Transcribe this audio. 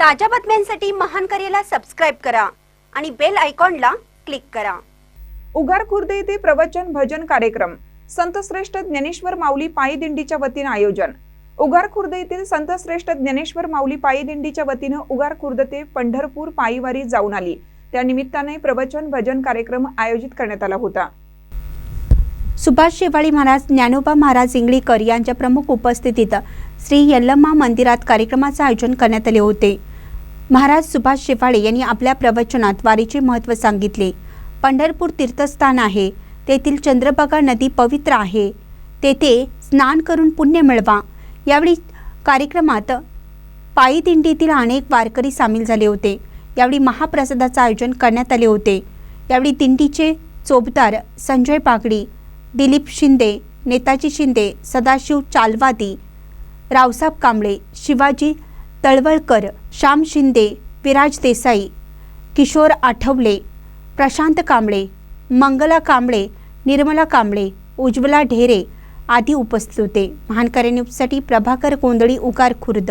ताज्या बातम्यांसाठी महान करेला सबस्क्राईब करा आणि बेल आयकॉनला क्लिक करा. उगार खुर्द येथे प्रवचन भजन कार्यक्रम. संतश्रेष्ठ ज्ञानेश्वर माऊली पायी दिंडीच्या वतीनं आयोजन. उगार खुर्द येथील संतश्रेष्ठ ज्ञानेश्वर माऊली पायी दिंडीच्या वतीनं उगार खुर्द ते पंढरपूर पायीवारी जाऊन आली. त्या निमित्ताने प्रवचन भजन कार्यक्रम आयोजित करण्यात आला होता. सुभाष शेवाळी महाराज ज्ञानोबा महाराज इंगळीकर यांच्या प्रमुख उपस्थितीत श्री यल्लम्मा मंदिरात कार्यक्रमाचे आयोजन करण्यात आले होते. महाराज सुभाष शेवाळे यांनी आपल्या प्रवचनात वारीचे महत्त्व सांगितले. पंढरपूर तीर्थस्थान आहे. तेथील चंद्रभागा नदी पवित्र आहे. तेथे स्नान करून पुण्य मिळवा. यावेळी कार्यक्रमात पायी दिंडीतील अनेक वारकरी सामील झाले होते. यावेळी महाप्रसादाचं आयोजन करण्यात आले होते. यावेळी दिंडीचे चोबदार संजय पागडी दिलीप शिंदे नेताजी शिंदे सदाशिव चालवादी रावसाहेब कांबळे शिवाजी तळवळकर श्याम शिंदे विराज देसाई किशोर आठवले प्रशांत कांबळे मंगला कांबळे निर्मला कांबळे उज्ज्वला ढेरे आदी उपस्थित होते. महानकरे न्यूजसाठी प्रभाकर कोंदळी उगार खुर्द